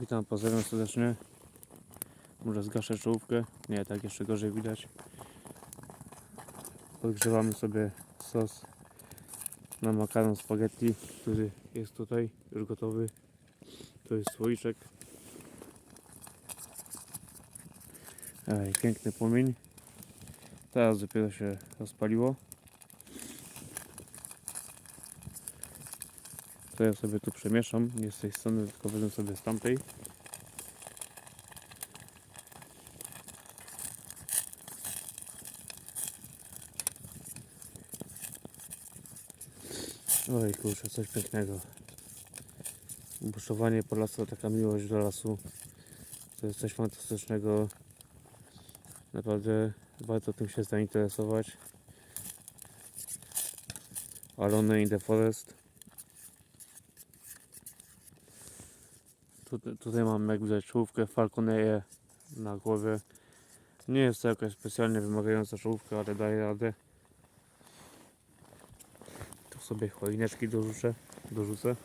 Witam, pozdrawiam serdecznie. Może zgaszę czołówkę. Nie, tak jeszcze gorzej widać. Podgrzewamy sobie sos na makaron spaghetti, który jest tutaj już gotowy. To jest słoiczek. Ej, piękny płomień. Teraz dopiero się rozpaliło. To ja sobie tu przemieszam, nie z tej strony, tylko wezmę sobie z tamtej. Oj kurczę, coś pięknego. Buszowanie po lasu, taka miłość do lasu. To jest coś fantastycznego. Naprawdę warto tym się zainteresować. Alone in the Forest. Tutaj, tutaj mam jak widać czołówkę Falconeję na głowie. Nie jest to jakaś specjalnie wymagająca czołówka, ale daje radę. Tu sobie choineczki dorzucę. dorzucę.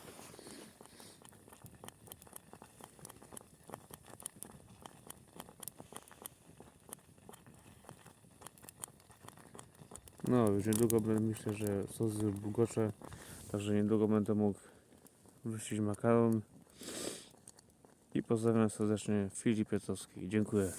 No, już niedługo myślę, że sos już bulgocze, także niedługo będę mógł wrzucić makaron. I pozdrawiam serdecznie Filip Pietowski. Dziękuję.